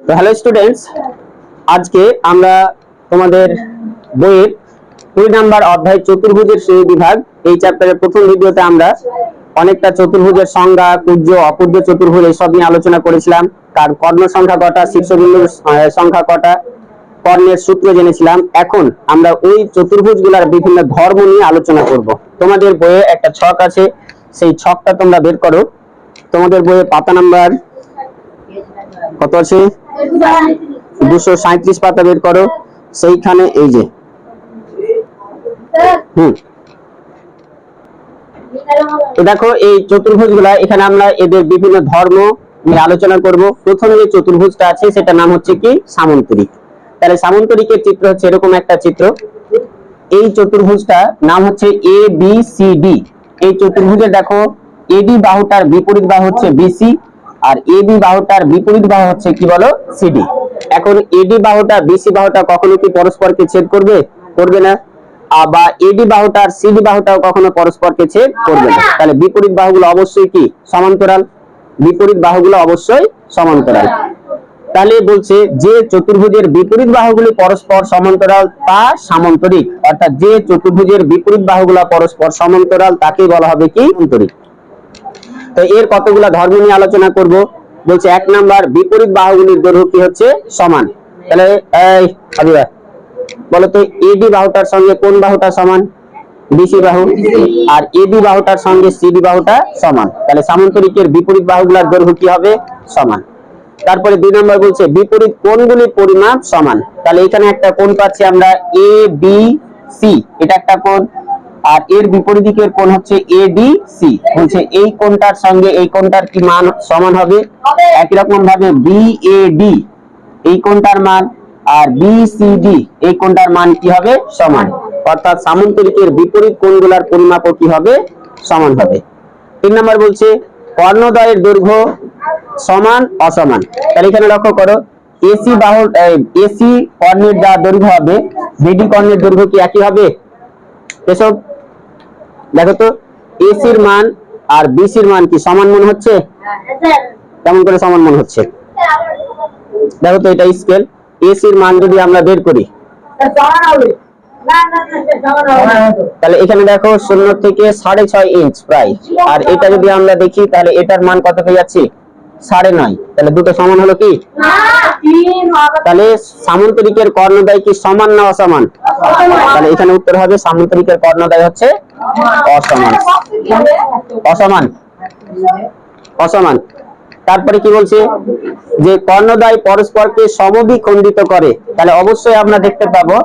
Hello students আজকে আমরা তোমাদের বইয়ের দুই নাম্বার অধ্যায় চতুর্ভুজের শ্রেণি বিভাগ, এই চ্যাপ্টারের প্রথম ভিডিওতে আমরা অনেকটা চতুর্ভুজের সংজ্ঞা কুর্য অকুর্য চতুর্ভুজ এইসব নিয়ে আলোচনা করেছিলাম। কার কর্ণ সংখ্যা কটা শীর্ষবিন্দুর সংখ্যা কটা, কর্ণের সূত্র জেনেছিলাম। এখন আমরা ওই চতুর্ভুজগুলোর বিভিন্ন ধর্ম নিয়ে আলোচনা করব। তোমাদের বইয়ে একটা ছক আছে, সেই ছকটা তোমরা বের করো। তোমাদের বইয়ে পাতা নাম্বার কত আছে? দুশো সাঁত্রিশ পাতা বের করো। সেইখানে এই যে। হুম। দেখো, এই চতুর্ভুজগুলা এখানে আমরা এদের বিভিন্ন ধর্ম নিয়ে আলোচনা করব। প্রথম যে চতুর্ভুজটা আছে সেটা নাম হচ্ছে কি? সামন্তরিক। তাহলে সামন্তরিকের চিত্র হচ্ছে এরকম একটা চিত্র। এই চতুর্ভুজটা নাম হচ্ছে এ বি সি ডি এই চতুর্ভুজে দেখো এডি বাহুটার বিপরীত বাহু হচ্ছে বিসি আর এবি বাহুটার বিপরীত বাহু হচ্ছে কি বলো? সিডি এখন এডি বাহুটা বিসি বাহুটা কখনো কি পরস্পরকে ছেদ করবে? করবে না। আ, বা এডি বাহুটা আর সিডি বাহুটাও কখনো পরস্পরকে ছেদ করবে না। তাহলে বিপরীত বাহুগুলো অবশ্যই কি? সমান্তরাল। বিপরীত বাহুগুলো অবশ্যই সমান্তরাল। তাহলে বলছে যে চতুর্ভুজের বিপরীত বাহুগুলি পরস্পর সমান্তরাল তা সামান্তরিক। অর্থাৎ যে চতুর্ভুজের বিপরীত বাহুগুলো পরস্পর সমান্তরাল তাকে বলা হবে কি? অন্তরিক তো এর কতগুলা ধর্ম নিয়ে আলোচনা করব? বলছে এক নাম্বার, বিপরীত বাহুগুলির দৈর্ঘ্য কি হচ্ছে? সমান। তাহলে, এই, হাবিবা বলো তো এডি বাহুটার সঙ্গে কোন বাহুটা সমান? বিসি বাহু। আর এবি বাহুটার সঙ্গে সিডি বাহুটা সমান। তাহলে সামান্তরিকের বিপরীত বাহুগুলোর দৈর্ঘ্য কি হবে? সমান। তারপরে দুই নম্বর বলছে, বিপরীত কোণগুলির পরিমাপ সমান। তাহলে এখানে একটা কোণ পাচ্ছি আমরা এ বি সি। এটা একটা কোণ। আর এর বিপরীত দিকের কোণ হচ্ছে এ ডি সি বলছে এই কোণটার সঙ্গে এই কোণটার কি মান সমান হবে? একই রকম ভাবে বি এ ডি এই কোণটার মান, আর বি সি ডি এই কোণটার মান কি হবে? সমান। অর্থাৎ সামান্তরিকের বিপরীত কোণগুলোর পরিমাপও কি হবে? সমান হবে। তিন নম্বর বলছে, কর্ণদ্বয়ের দৈর্ঘ্য সমান, অসমান। তাহলে এখানে লক্ষ্য করো এসি বাহু এসি কর্ণের যা দৈর্ঘ্য হবে বিডি কর্ণের দৈর্ঘ্য কি একই হবে? এসব দেখো তো এসির মান আর বিসির মান কি সমান মনে হচ্ছে? কেমন করে সমান মনে হচ্ছে? দেখো তো, এটা স্কেল এসির মান যদি আমরা বের করি, তাহলে এখানে দেখো শূন্য থেকে সাড়ে ছয় ইঞ্চ প্রায়। আর এটা যদি আমরা দেখি, তাহলে এটার মান কত হয়ে যাচ্ছে? সাড়ে নয়। তাহলে দুটো সমান হলো কি? তাহলে সামন্তরিকের কর্ণদয় কি সমান না অসমান? তাহলে এখানে উত্তর হবে, সামন্তরিকের কর্ণদয় হচ্ছে অসমান। অসমান। অসমান। তারপরে কি বলছে? যে কর্ণদ্বয় পরস্পরকে সমবিখণ্ডিত করে, তাহলে অবশ্যই আমরা দেখতে পাবো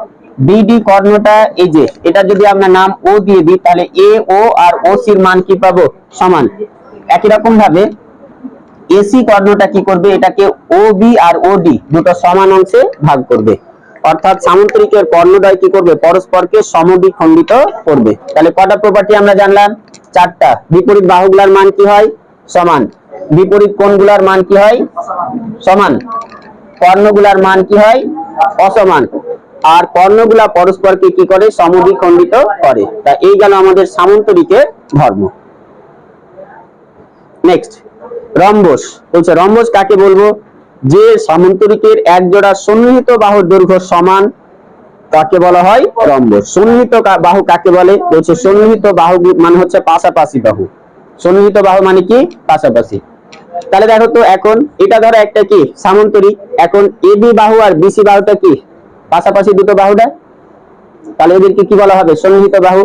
বিডি কর্ণটা এই যে, এটা যদি আমরা নাম ও দিয়ে দিই, তাহলে এ ও আর ও সির মান কি পাবো? সমান। একই রকম ভাবে এসি কর্ণটা কি করবে? এটাকে ও বি আর ও ডি দুটো সমান অংশে ভাগ করবে। অর্থাৎ সামুদ্রিকের কর্ণদ্বয় কি করবে? পরস্পরকে সমবিখণ্ডিত করবে। তাহলে কটা প্রপার্টি আমরা জানলাম? চারটা। বিপরীত বাহুগুলার মান কি হয়? সমান। বিপরীত কোণগুলার মান কি হয়? সমান। কর্ণগুলার মান কি হয়? অসমান। আর কর্ণগুলা পরস্পরকে কি করে? সমবিখণ্ডিত করে। তা এই গেল আমাদের সামন্তরিকের ধর্ম। Next rhombus. বলছে, রম্বস কাকে বলব? যে সামন্তরিকের এক জোড়া সন্নিহিত বাহুর দৈর্ঘ্য সমান তাকে বলা হয়? রম্বস। সন্নিহিত বাহু কাকে বলে? বলছে সন্নিহিত বাহু মানে হচ্ছে পাশাপাশি বাহু। সন্নিহিত বাহু মানে কি? পাশাপাশি। তাহলে দেখো তো এখন, এটা ধরো একটা কি? সামন্তরিক। এখন এবি বাহু আর বিসি বাহুটা কি? পাশাপাশি দুটো বাহুটা? তাহলে এদেরকে কি বলা হবে? সন্নিহিত বাহু।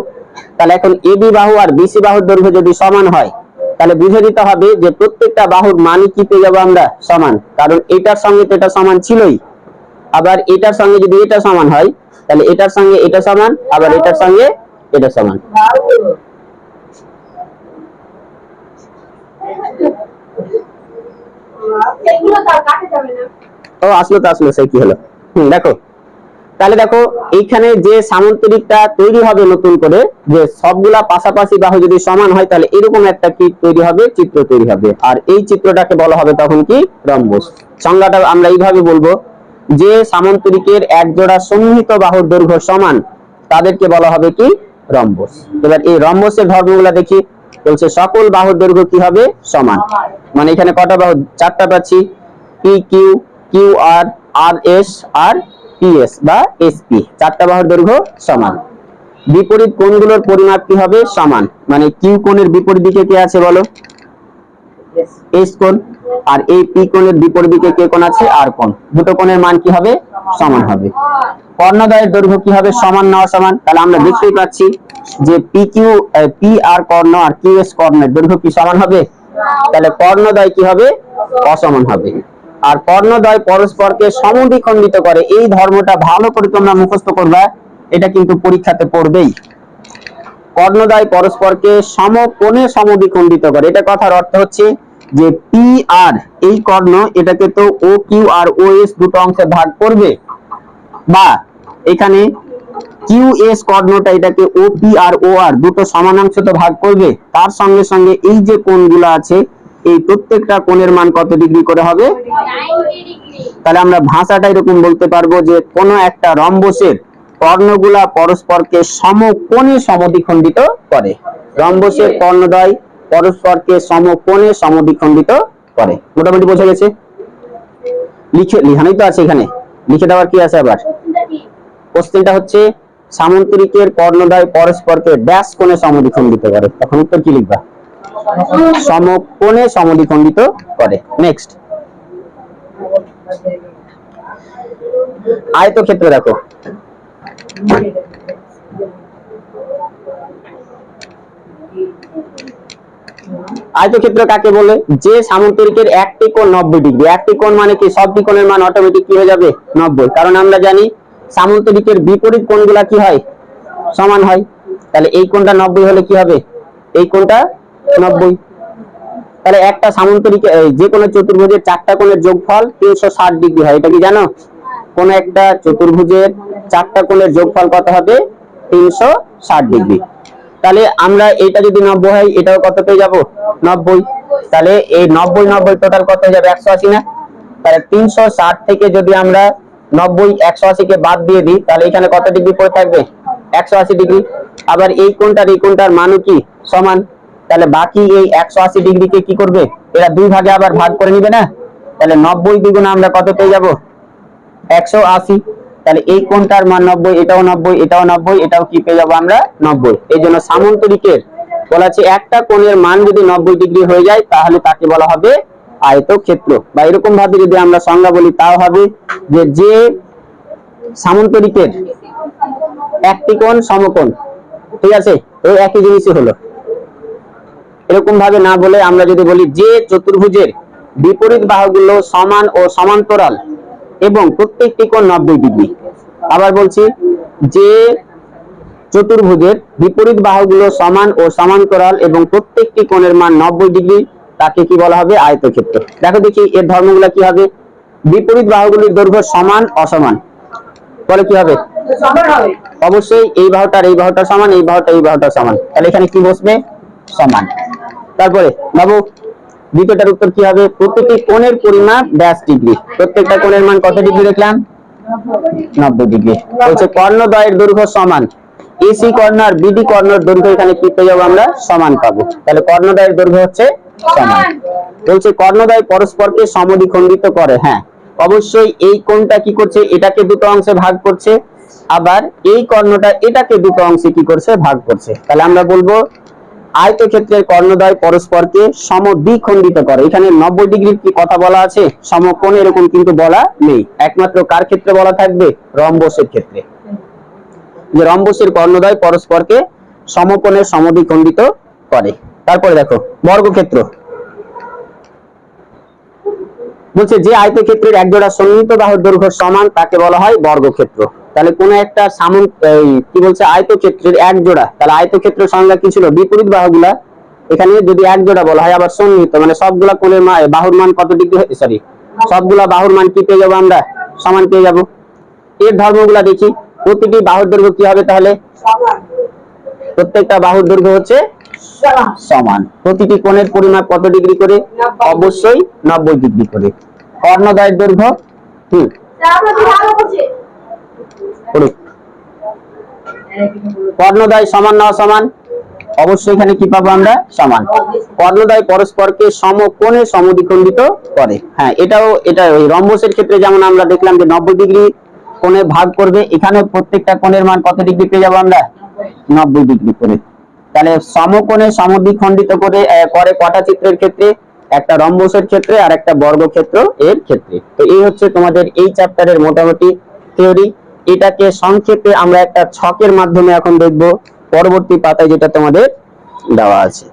তাহলে এখন এবি বাহু আর বিসি বাহুর দৈর্ঘ্য যদি সমান হয় তাহলে বুঝে দিতে হবে যে প্রত্যেকটা বাহুর মানই কি পেয়ে যাব আমরা? সমান। কারণ এটার সঙ্গে তো এটা সমান ছিলই। আবার এটার সঙ্গে যদি এটা সমান হয় তাহলে এটার সঙ্গে এটা সমান আবার এটার সঙ্গে এটা সমান। ও আসলো তো আসলো সে কি হলো? হুম দেখো। তাহলে দেখো, এইখানে যে সামন্তরিকটা তৈরি হবে নতুন করে, যে সবগুলা পাশাপাশি বাহু যদি সমান হয়, তাহলে এরকম একটা কি তৈরি হবে, চিত্র তৈরি হবে। আর এই চিত্রটাকে বলা হবে তখন কি? রম্বস। সংজ্ঞাটা আমরা এইভাবে বলব, যে সামন্তরিকের এক জোড়া সন্নিহিত বাহুর দৈর্ঘ্য সমান, তাদেরকে বলা হবে কি? রম্বস। এবার এই রম্বসের ধর্মগুলা দেখি। বলছে, সকল বাহুর দৈর্ঘ্য কি হবে? সমান। মানে এখানে কটা বাহু? চারটা পাচ্ছি। P Q Q R R S আর পিএস বা এসপি চারটা বাহুর দৈর্ঘ্য সমান। বিপরীত কোণগুলোর পরিমাপ কি হবে? সমান। মানে কিউ কোণের বিপরীত দিকে কে আছে বলো? এস কোণ। আর এই পি কোণের বিপরীত দিকে কে কোণ আছে? আর কোণ। দুটো কোণের মান কি হবে? সমান হবে। কর্ণদ্বয়ের দৈর্ঘ্য কি হবে? সমান না অসমান? তাহলে আমরা দেখতেই পাচ্ছি যে পি কিউ পি আর কর্ণ আর কিউ এস কর্ণের দৈর্ঘ্য কি সমান হবে? তাহলে কর্ণদ্বয় কি হবে? অসমান হবে। আর কর্ণদ্বয় পরস্পরকে সমদ্বিখণ্ডিত করে, এই ধর্মটা ভালো করে তোমরা মুখস্থ করবা, এটা কিন্তু পরীক্ষাতে পড়বেই। কর্ণদ্বয় পরস্পরকে সমকোণে সমদ্বিখণ্ডিত করে, এটা কথার অর্থ হচ্ছে যে পি আর এই কর্ণ এটাকে তো ও কিউ আর ও এস দুটো অংশে ভাগ করবে, বা এখানে কিউ এস কর্ণটা এটাকে ও পি আর ও আর দুটো সমানাংশ তো ভাগ করবে, তার সঙ্গে সঙ্গে এই যে কোণগুলো আছে এই প্রত্যেকটা কোণের মান কত ডিগ্রি করে হবে? তাহলে আমরা ভাষাটা এরকম বলতে পারব যে কোন একটা রম্বসের কর্ণগুলা পরস্পরকে সমকোণে সমদ্বিখণ্ডিত করে। রম্বসের কর্ণদ্বয় পরস্পরকে সমকোণে সমদ্বিখণ্ডিত করে। মোটামুটি বোঝা গেছে? লিখে, লিখানোই তো আছে এখানে। লিখে দেওয়ার কি আছে আবার? কোশ্চেনটা হচ্ছে, সামন্তরিকের কর্ণদ্বয় পরস্পরকে ড্যাশ কোণে সমদ্বিখণ্ডিত করে। তখন উত্তর কি লিখবা? সমকোণে সমদ্বিখণ্ডিত করে। নেক্সট আয়তক্ষেত্র দেখো। আয়তক্ষেত্র কাকে বলে? যে সামন্তরিকের একটি কোণ নব্বই ডিগ্রি। একটি কোণ মানে কি? সবটি কোণের মান অটোমেটিক কি হয়ে যাবে? নব্বই। কারণ আমরা জানি সামন্তরিকের বিপরীত কোণগুলা কি হয়? সমান হয়। তাহলে এই কোণটা নব্বই হলে কি হবে? এই কোণটা নব্বই তাহলে একটা সামন্তরিক যে কোনো চতুর্ভুজের চারটা কোণের যোগফল তিনশো ষাট ডিগ্রি হয়, এটা কি জানো? কোন একটা চতুর্ভুজের চারটা কোণের যোগফল কত হবে? তিনশো ষাট ডিগ্রি। তাহলে আমরা এটা যদি নব্বই হয়, এটাও কত পেয়ে নব্বই। তাহলে এই নব্বই নব্বই টোটাল কত হয়ে যাবে? একশো আশি না? তাহলে তিনশো ষাট থেকে যদি আমরা নব্বই, একশো আশিকে বাদ দিয়ে দিই, তাহলে এখানে কত ডিগ্রি পড়ে থাকবে? একশো আশি ডিগ্রি। আবার এই কোণটার এই কোণটার মানও কি? সমান। তাহলে বাকি এই একশো আশি ডিগ্রিকে কি করবে? এরা দুই ভাগে আবার ভাগ করে নিবে না? তাহলে নব্বই দ্বিগুণ আমরা কত পেয়ে যাব? একশো আশি। তাহলে এই কোনটার মান নব্বই, এটাও নব্বই এটাও নব্বই, এটাও কি পেয়ে যাব আমরা? নব্বই। এই জন্য সামন্তরিকের বলা একটা কোণের মান যদি নব্বই ডিগ্রি হয়ে যায়, তাহলে তাকে বলা হবে আয়ত ক্ষেত্র বা এরকম ভাবে যদি আমরা সংজ্ঞা বলি, তাও হবে যে যে সামন্তরিকের একটি কোণ সমকোণ, ঠিক আছে? এই একই জিনিসই হলো। এরকম ভাবে না বলে আমরা যদি বলি যে চতুর্ভুজের বিপরীত বাহুগুলো সমান ও সমান্তরাল এবং প্রত্যেকটি কোণ নব্বই ডিগ্রি। আবার বলছি যে চতুর্ভুজের বিপরীত বাহুগুলো সমান ও সমান্তরাল এবং প্রত্যেকটি কোণের মান নব্বই ডিগ্রি, তাকে কি বলা হবে? আয়তক্ষেত্র। দেখো দেখি এর ধর্মগুলো কি হবে? বিপরীত বাহুগুলির দৈর্ঘ্য সমান, অসমান। বলে কি হবে? অবশ্যই এই বাহুটার এই বাহুটা সমান, এই বাহুটা এই বাহুটা সমান। তাহলে এখানে কি বসবে? সমান। তারপরে বাবু, দ্বিতীয়টার উত্তর কি হবে? প্রতিটি কোণের পরিমাপ ড্যাশ ডিগ্রি প্রত্যেকটা কোণের মান কত ডিগ্রি দেখলাম? নব্বই ডিগ্রি বলছে কর্ণদ্বয়ের দৈর্ঘ্য সমান। এসি কর্ণ আর বিডি কর্ণের দৈর্ঘ্য এখানে কি পেয়ে যাব আমরা? সমান পাবো। তাহলে কর্ণদ্বয়ের দৈর্ঘ্য হচ্ছে সমান। বলছে কর্ণদ্বয় পরস্পরকে সমদ্বিখণ্ডিত করে। হ্যাঁ অবশ্যই এই কোণটা কি করছে? এটাকে দুটো অংশে ভাগ করছে। আবার এই কর্ণটা এটাকে দুটো অংশে কি করছে? ভাগ করছে। তাহলে আমরা বলব আয়তক্ষেত্রের কর্ণদ্বয় পরস্পরকে সমদ্বিখণ্ডিত করে। এখানে নব্বই ডিগ্রির কি কথা বলা আছে? সমকোণ এরকম কিন্তু বলা নেই। একমাত্র কার ক্ষেত্রে বলা থাকবে? রম্বসের ক্ষেত্রে। যে রম্বসের কর্ণদ্বয় পরস্পরকে সমকোণে সমদ্বিখণ্ডিত করে। তারপরে দেখো, বর্গক্ষেত্র। বলছে যে আয়তক্ষেত্রের একজোড়া সন্নিহিত বাহুর দৈর্ঘ্য সমান, তাকে বলা হয় বর্গক্ষেত্র। তাহলে কোন একটা সামন এই, কি বলছে আয়তক্ষেত্রের এক জোড়া। তাহলে আয়তক্ষেত্রের সংজ্ঞা কি ছিল? বিপরীত বাহুগুলা। এখানে যদি এক জোড়া বলা হয় আবার সন্নিহিত মানে সবগুলা কোণের বাহুর মান কত ডিগ্রি সরি সবগুলা বাহুর মান কি পেয়ে যাব আমরা? সমান পেয়ে যাব। এর ধর্মগুলা দেখি। প্রতিটি বাহুর দৈর্ঘ্য কি হবে তাহলে? প্রত্যেকটা বাহুর দৈর্ঘ্য হচ্ছে সমান। প্রতিটি কোণের পরিমাপ কত ডিগ্রি করে? অবশ্যই নব্বই ডিগ্রি করে। কর্ণদ্বয়ের দৈর্ঘ্য হুম কর্ণদ্বয় সমান না সমান অবশ্যই এখানে কি পাবো আমরা? সমান। কর্ণদ্বয় পরস্পরকে সমকোণে সমদ্বিখণ্ডিত করে। হ্যাঁ এটাও, এটা ওই রম্বসের ক্ষেত্রে যেমন আমরা দেখলাম যে নব্বই ডিগ্রি কোণে ভাগ করবে এখানে প্রত্যেকটা কোণের মান কত ডিগ্রি পেয়ে যাব আমরা? নব্বই ডিগ্রি করে। তাহলে সমকোণে সমদ্বিখণ্ডিত করে করে কটা চিত্রের ক্ষেত্রে? একটা রম্বসের ক্ষেত্রে আর একটা বর্গক্ষেত্র এর ক্ষেত্রে। তো এই হচ্ছে তোমাদের এই চ্যাপ্টারের মোটামুটি থিওরি এটাকে সংক্ষেপে আমরা একটা ছকের মাধ্যমে এখন দেখব। পরবর্তী পাতায় যেটা তোমাদের দেওয়া আছে।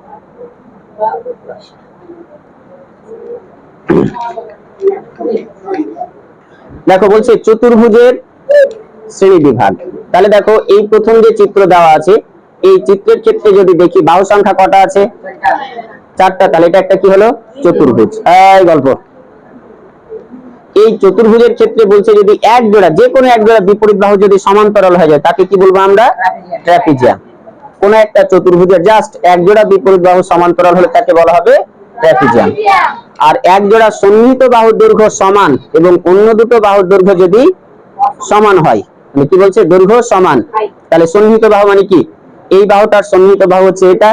দেখো, বলছে চতুর্ভুজের শ্রেণি বিভাগ। তাহলে দেখো, এই প্রথম যে চিত্র দেওয়া আছে, এই চিত্রের ক্ষেত্রে যদি দেখি, বাহু সংখ্যা কটা আছে? চারটা। তাহলে এটা একটা কি হলো? চতুর্ভুজ। এই গল্প। এই চতুর্ভুজের ক্ষেত্রে বলছে যদি এক জোড়া যে কোনো এক জোড়া বিপরীত বাহু যদি সমান্তরাল হয়ে যায় তাকে কি বলব আমরা? ট্র্যাপিজিয়াম কোন একটা চতুর্ভুজের জাস্ট এক জোড়া বিপরীত বাহু সমান্তরাল হলে তাকে বলা হবে ট্র্যাপিজিয়াম আর এক জোড়া সন্নিহিত বাহুর দৈর্ঘ্য সমান এবং অন্য দুটো বাহুর দৈর্ঘ্য যদি সমান হয় মানে কি বলছে? দৈর্ঘ্য সমান। তাহলে সন্নিহিত বাহু মানে কি? এই বাহুটার সন্নিহিত বাহু হচ্ছে এটা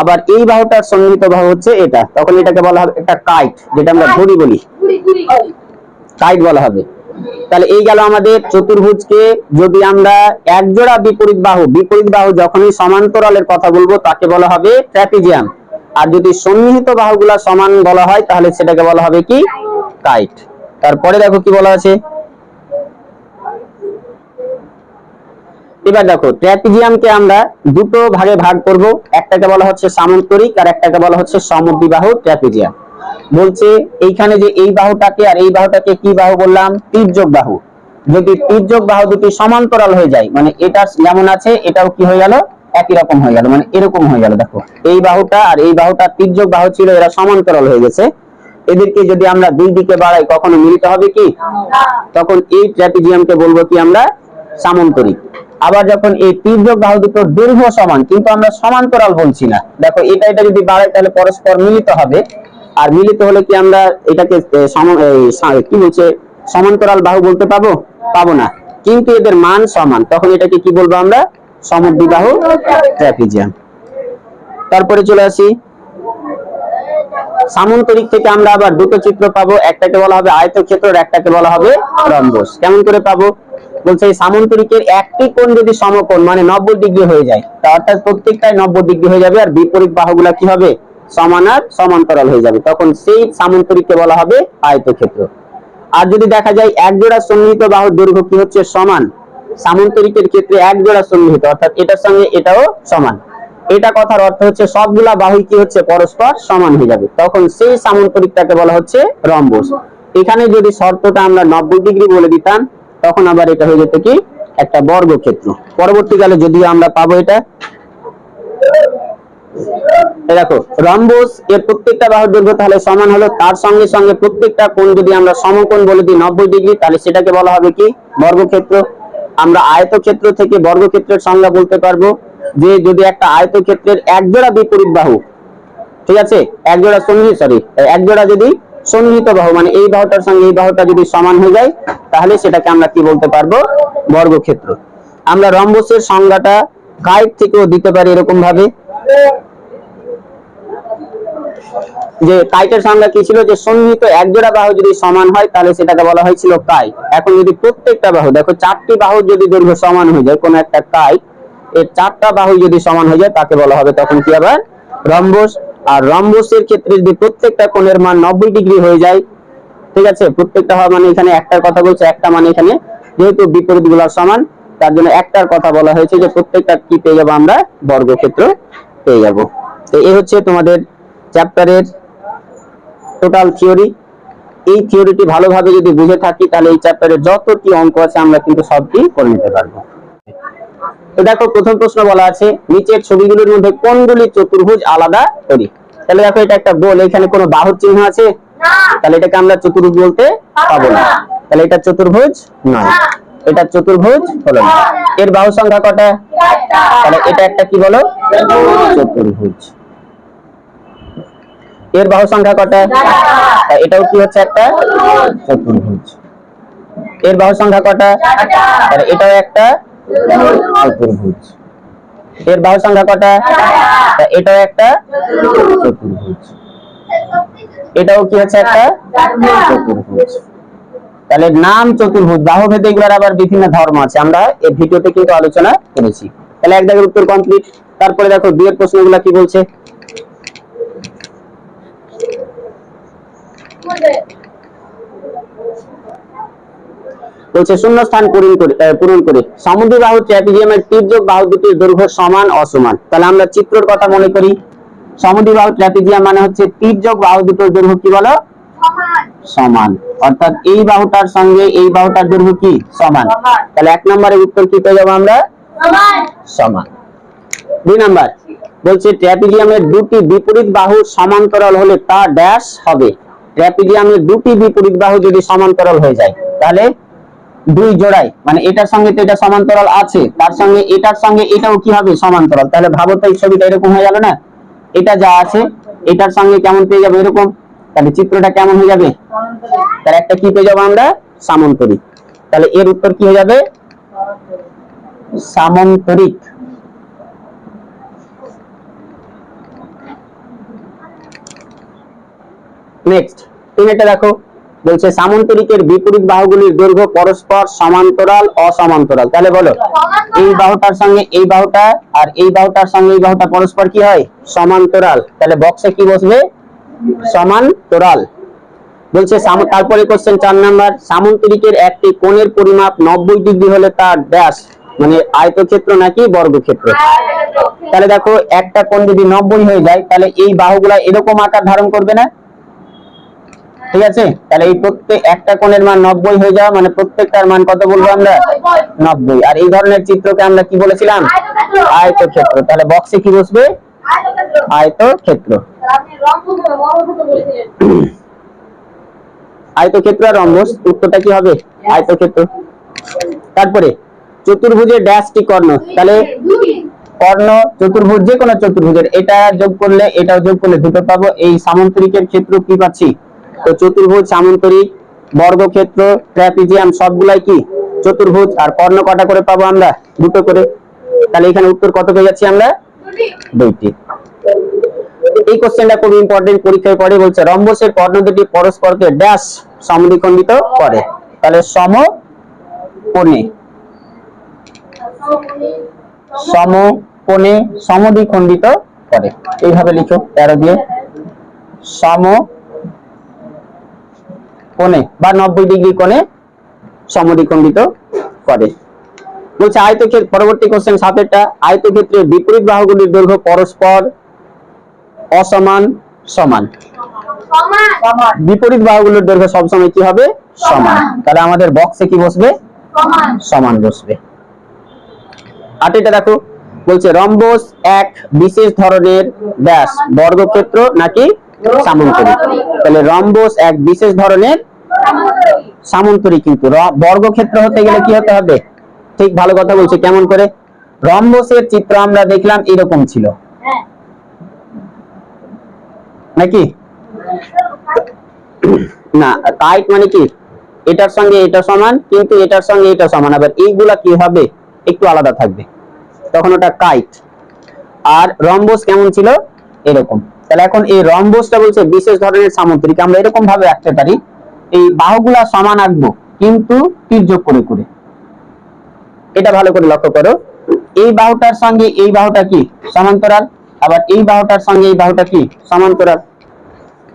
আবার এই বাহুটার সন্নিহিত বাহু হচ্ছে এটা। তখন এটাকে বলা হবে একটা কাইট যেটা আমরা ঘড়ি বলি। সাইড বলা হবে। তাহলে এই গেল আমাদের চতুর্ভুজকে যদি আমরা এক জোড়া বিপরীত বাহু বিপরীত বাহু যখনই সমান্তরালের কথা বলব, তাকে বলা হবে ট্র্যাপিজিয়াম আর যদি সন্নিহিত বাহুগুলা সমান বলা হয়, তাহলে সেটাকে বলা হবে কি? কাইট তারপরে দেখো কি বলা আছে। এবার দেখো ট্র্যাপিজিয়ামকে আমরা দুটো ভাগে ভাগ করব। একটাকে বলা হচ্ছে সামন্তরিক আর একটাকে বলা হচ্ছে সমদ্বিবাহু ট্র্যাপিজিয়াম বলছে এইখানে যে এই বাহুটাকে আর এই বাহুটাকে কি বাহু বললাম? তির্যক বাহু। যদি তির্যক বাহু দুটি সমান্তরাল হয়ে যায় মানে এটা যেমন আছে এটাও কি হয়ে গেল? একই রকম হয়ে গেল মানে এরকম হয়ে গেল দেখো। এই বাহুটা আর এই বাহুটা তির্যক বাহু ছিল এরা সমান্তরাল হয়ে গেছে। এদেরকে যদি আমরা দুই দিকে বাড়াই কখনো মিলিত হবে কি? তখন এই ট্র্যাপিজিয়ামকে বলব কি আমরা? সামন্তরিক। আবার যখন এই তির্যক বাহু দুটো দৈর্ঘ্য সমান কিন্তু আমরা সমান্তরাল বলছি না। দেখো এটা এটা যদি বাড়াই তাহলে পরস্পর মিলিত হবে। আর মিলিত হলে কি আমরা এটাকে কি বলছে? সমান্তরাল বাহু বলতে পাবো? পাবো না। কিন্তু এদের মান সমান। তখন এটাকে কি বলব আমরা? সমদ্বিবাহু ট্র্যাপিজিয়াম। তারপরে চলে আসি। সামন্তরিক থেকে আমরা আবার দুটো চিত্র পাবো। একটাকে বলা হবে আয়তক্ষেত্র আর একটাকে বলা হবে রম্বস। কেমন করে পাবো? বলছে এই সামন্তরিকের একটি কোণ যদি সমকোণ মানে নব্বই ডিগ্রি হয়ে যায়, তা অর্থাৎ প্রত্যেকটাই নব্বই ডিগ্রি হয়ে যাবে, আর বিপরীত বাহুগুলা কি হবে? সমান সমান্তরাল হয়ে যাবে। তখন সেই সামন্তরিককে বলা হবে আয়তক্ষেত্র। আর যদি দেখা যায় এক জোড়া সন্নিহিত বাহুর দৈর্ঘ্য কি হচ্ছে সমান, সামন্তরিকের ক্ষেত্রে এক জোড়া সন্নিহিত, অর্থাৎ এটার সঙ্গে এটাও সমান। এটা কথার অর্থ হচ্ছে সবগুলা বাহু কি হচ্ছে পরস্পর সমান হয়ে যাবে। তখন সেই সামন্তরিকটাকে বলা হচ্ছে রম্বস। এখানে যদি শর্তটা আমরা নব্বই ডিগ্রি বলে দিতাম, তখন আবার এটা হয়ে যেত কি? একটা বর্গক্ষেত্র। পরবর্তীকালে যদিও আমরা পাবো এটা। দেখো রম্বস এর প্রত্যেকটা বাহুর দৈর্ঘ্য তাহলে সমান হলো, তার সঙ্গে সঙ্গে প্রত্যেকটা কোণ যদি আমরা সমকোণ বলে দিই নব্বই ডিগ্রি, তাহলে সেটাকে বলা হবে কি? বর্গক্ষেত্র। আমরা আয়তক্ষেত্র থেকে বর্গক্ষেত্রের সংজ্ঞা বলতে পারব যে যদি একটা আয়তক্ষেত্রের এক জোড়া বিপরীত বাহু, ঠিক আছে? এক জোড়া সন্নিহিত সরি এক জোড়া যদি সন্নিহিত বাহু মানে এই বাহুটার সঙ্গে এই বাহুটা যদি সমান হয়ে যায়, তাহলে সেটাকে আমরা কি বলতে পারব? বর্গক্ষেত্র। আমরা রম্বসের সংজ্ঞাটা কাইট থেকেও দিতে পারি এরকম ভাবে যে কাইটের সংজ্ঞা কি ছিল? যে সন্নিহিত এক জোড়া বাহু যদি সমান হয়, তাহলে সেটাকে বলা হয়েছিল কাইট। এখন যদি প্রত্যেকটা বাহু, দেখো, চারটি বাহু যদি দৈর্ঘ্য সমান হয়ে যায়, কোন একটা কাইট এর চারটা বাহু যদি সমান হয়ে যায়, তাকে বলা হবে তখন কি আবার রম্বস। আর রম্বসের ক্ষেত্রে যদি প্রত্যেকটা কোণের মান নব্বই ডিগ্রি হয়ে যায়, ঠিক আছে? প্রত্যেকটা হওয়া মানে এখানে একটার কথা বলছে, একটা মানে এখানে যেহেতু বিপরীত সমান, তার জন্য একটার কথা বলা হয়েছে যে প্রত্যেকটা কি পেয়ে যাব আমরা বর্গক্ষেত্র পেয়ে যাব। তো এই হচ্ছে তোমাদের চ্যাপ্টারের টোটাল থিওরি এই থিওরিটি ভালোভাবে যদি বুঝে থাকি তাহলে এই চ্যাপ্টারে যতটি অঙ্ক আছে আমরা কিন্তু সবটি করে নিতে পারব। তো দেখো প্রথম প্রশ্ন বলা আছে নিচের ছবিগুলোর মধ্যে কোনগুলি চতুর্ভুজ আলাদা করি তাহলে দেখো এটা একটা গোল। এখানে কোনো বাহুর চিহ্ন আছে? তাহলে এটাকে আমরা চতুর্ভুজ বলতে পাবো না। তাহলে এটা চতুর্ভুজ নয়। এটা চতুর্ভুজ হলো না। এর বাহু সংখ্যা কটা তাহলে এটা একটা কি বলো? চতুর্ভুজ। এর বাহু সংখ্যা কটা এটাও কি হচ্ছে একটা? চতুর্ভুজ। এর বাহু সংখ্যা কটা তাহলে এটাও একটা চতুর্ভুজ। এর বাহু সংখ্যা কটা এটাও একটা চতুর্ভুজ। এটাও কি হচ্ছে একটা? চতুর্ভুজ। তাহলে নাম চতুর্ভুজ বাহু ভেদে এগুলোর আবার বিভিন্ন ধর্ম আছে। আমরা এই ভিডিওতে কিন্তু আলোচনা করেছি। তাহলে এক দাগের উত্তর কমপ্লিট তারপরে দেখো দুয়ের প্রশ্নগুলো কি বলছে? বলছে শূন্য স্থান পূরণ করে পূরণ করে। সমুদ্র বাহু ট্র্যাপিজিয়ামের তির্যক বাহু দুটির দৈর্ঘ্য সমান অসমান। তাহলে আমরা চিত্রের কথা মনে করি। সমুদ্র বাহু ট্র্যাপিজিয়াম মানে হচ্ছে তির্যক বাহু দুটোর দৈর্ঘ্য কি বলো? সমান। অর্থাৎ এই বাহুটার সঙ্গে এই বাহুটার দৈর্ঘ্য কি? সমান। তাহলে এক নম্বরের উত্তর কি পেয়ে যাব আমরা? সমান। দুই নাম্বার বলছে ট্র্যাপিজিয়ামের দুটি বিপরীত বাহু সমান্তরাল হলে তা ড্যাশ হবে। ট্র্যাপিজিয়ামের দুটি বিপরীত বাহু যদি সমান্তরাল হয়ে যায় তাহলে দুই জোড়ায় মানে এটার সঙ্গে তো এটা সমান্তরাল আছে তার সঙ্গে এটার সঙ্গে এটাও কি হবে? সমান্তরাল। তাহলে ভাবো তো এই ছবিটা এরকম হয়ে গেল না? এটা যা আছে এটার সঙ্গে কেমন পেয়ে যাবে? এরকম। তাহলে চিত্রটা কেমন হয়ে যাবে? তার একটা কি পেয়ে যাব আমরা? সামন্তরিক। তাহলে এর উত্তর কি হয়ে যাবে? সামন্তরিক। নেক্সট তিনটা দেখো। বলছে সামন্তরিকের বিপরীত বাহুগুলির দৈর্ঘ্য পরস্পর সমান্তরাল, অসমান্তরাল। তাহলে বলো, এই বাহুটার সঙ্গে এই বাহুটা আর এই বাহুটার সঙ্গে এই বাহুটা পরস্পর কি হয়? সমান্তরাল। তাহলে বক্সে কি বসবে? সমান্তরাল বলছে তারপরে কোশ্চেন চার নাম্বার সামন্তরিকের একটি কোণের পরিমাপ নব্বই ডিগ্রি হলে তার ড্যাশ মানে আয়তক্ষেত্র নাকি বর্গক্ষেত্র? তাহলে দেখো একটা কোণ যদি নব্বই হয়ে যায় তাহলে এই বাহুগুলা এরকম আকার ধারণ করবে না? ঠিক আছে? তাহলে এই প্রত্যেক একটা কোণের মান নব্বই হয়ে যাওয়া মানে প্রত্যেকটার মান কত বলব আমরা? নব্বই। আর এই ধরনের চিত্রকে আমরা কি বলেছিলাম? আয়তক্ষেত্র। তাহলে বক্সে কি বসবে? আয়তক্ষেত্র। আয়তক্ষেত্র আর রম্বস উত্তরটা কি হবে? আয়তক্ষেত্র। তারপরে চতুর্ভুজের ড্যাশটি কর্ণ। তাহলে কর্ণ চতুর্ভুজ যে কোনো চতুর্ভুজের এটা যোগ করলে এটাও যোগ করলে দুটো পাবো। এই সামন্তরিকের ক্ষেত্র কি পাচ্ছি? তো চতুর্ভুজ সামন্তরিক বর্গক্ষেত্র ট্র্যাপিজিয়াম সবগুলাই কি? চতুর্ভুজ আর কর্ণ কটা করে পাবো আমরা? দুটো করে। তাহলে এখানে উত্তর কত পেয়ে যাচ্ছি আমরা? দুইটি। এই কোশ্চেনটা খুব ইম্পর্টেন্ট পরীক্ষায় পড়ে বলছে, রম্বসের কর্ণ দুটি পরস্পরকে ড্যাশ সমদ্বিখণ্ডিত করে। তাহলে সম কোণে। সম কোণে সমদ্বিখণ্ডিত করে। এইভাবে লিখো, তেরো দিয়ে। সম কোণে বা নব্বই ডিগ্রি কোণে সমদ্বিখণ্ডিত করে। বলছে আয়তক্ষেত্র, পরবর্তী কোশ্চেন সাতেরটা আয়তক্ষেত্রের বিপরীত বাহুগুলির দৈর্ঘ্য পরস্পর অসমান সমান। বিপরীত বাহুগুলোর দৈর্ঘ্য সবসময় কি হবে? সমান। তাহলে আমাদের বক্সে কি বসবে? সমান। বসবে। আটেটা দেখো বলছে রম্বস এক বিশেষ ধরনের ব্যাস বর্গক্ষেত্র নাকি সামন্তরিক? তাহলে রম্বস এক বিশেষ ধরনের সামন্তরিক কিন্তু। বর্গক্ষেত্র হতে গেলে কি হতে হবে? ঠিক ভালো কথা বলছে। কেমন করে? রম্বসের চিত্র আমরা দেখলাম এরকম ছিল। নাকি? না, কাইট মানে কি? এটার সঙ্গে এটা সমান, কিন্তু এটার সঙ্গে এটা সমান। আবার এইগুলা কি হবে? একটু আলাদা থাকবে। তখন ওটা কাইট। আর রম্বস কেমন ছিল? এরকম। তাহলে এখন এই রম্বসটা বলছে বিশেষ ধরনের সামুদ্রিক। আমরা এরকম ভাবে আঁকতে পারি। এই বাহুগুলা সমান আঁকবো, কিন্তু তির্যক করে করে। এটা ভালো করে লক্ষ্য করো। এই বাহুটার সঙ্গে এই বাহুটা কি? সমান্তরাল। আবার এই বাহুটার সঙ্গে এই বাহুটা কি? সমান্তরাল।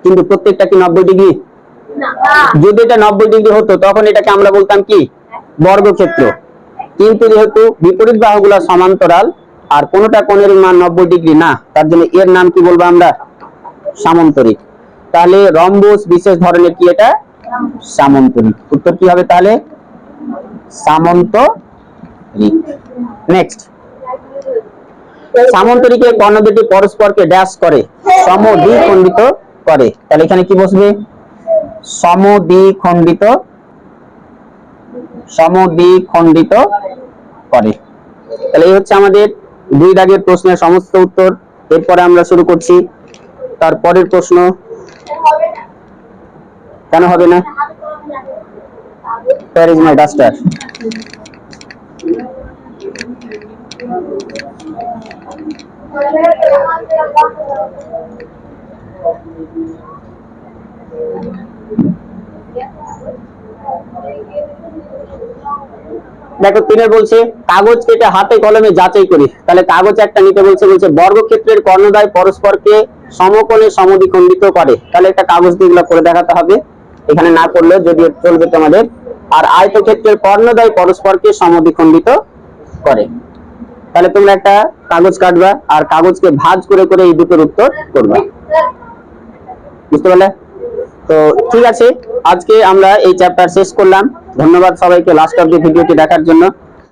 কিন্তু প্রত্যেকটা কি নব্বই ডিগ্রি? যদি এটা নব্বই ডিগ্রি হতো তখন এটাকে আমরা বলতাম কি? বর্গক্ষেত্র। কিন্তু যেহেতু বিপরীত বাহুগুলো সমান্তরাল আর কোনোটা কোণের মান নব্বই ডিগ্রি না তার জন্য এর নাম কি বলব আমরা? সামন্তরিক। তাহলে রম্বস বিশেষ ধরনের কি এটা? সামন্তরিক। উত্তর কি হবে তাহলে? সামন্তরিক। নেক্সট সামন্তরিকের কর্ণ দুটি পরস্পরকে ড্যাশ করে, সমদ্বিখণ্ডিত করে। তাহলে এখানে কি বসবে? সমদ্বিখণ্ডিত সমদ্বিখণ্ডিত করে। তাহলে এই হচ্ছে আমাদের দুই দাগের প্রশ্নের সমস্ত উত্তর। এরপরে আমরা শুরু করছি। তার পরের প্রশ্ন। কেন হবে না? Where is my duster? দেখো, তিনে বলছে, কাগজ কেটে হাতে কলমে যাচাই করি। তাহলে কাগজ একটা নিতে বলছে বলছে, বর্গক্ষেত্রের কর্ণদ্বয় পরস্পরকে সমকোণে সমদ্বিখণ্ডিত করে। তাহলে একটা কাগজ দিয়ে এগুলো করে দেখাতে হবে। এখানে না করলে যদি চলবে তোমাদের। আর আয়তক্ষেত্রের কর্ণদ্বয় পরস্পরকে সমদ্বিখণ্ডিত করে। তাহলে তোমরা একটা কাগজ কাটবা আর কাগজকে ভাঁজ করে করে এই দুটোর উত্তর করবা। বুঝতে পারলে? তো ঠিক আছে, আজকে আমরা এই চ্যাপ্টার শেষ করলাম। ধন্যবাদ সবাইকে লাস্ট অব দি ভিডিওটি দেখার জন্য।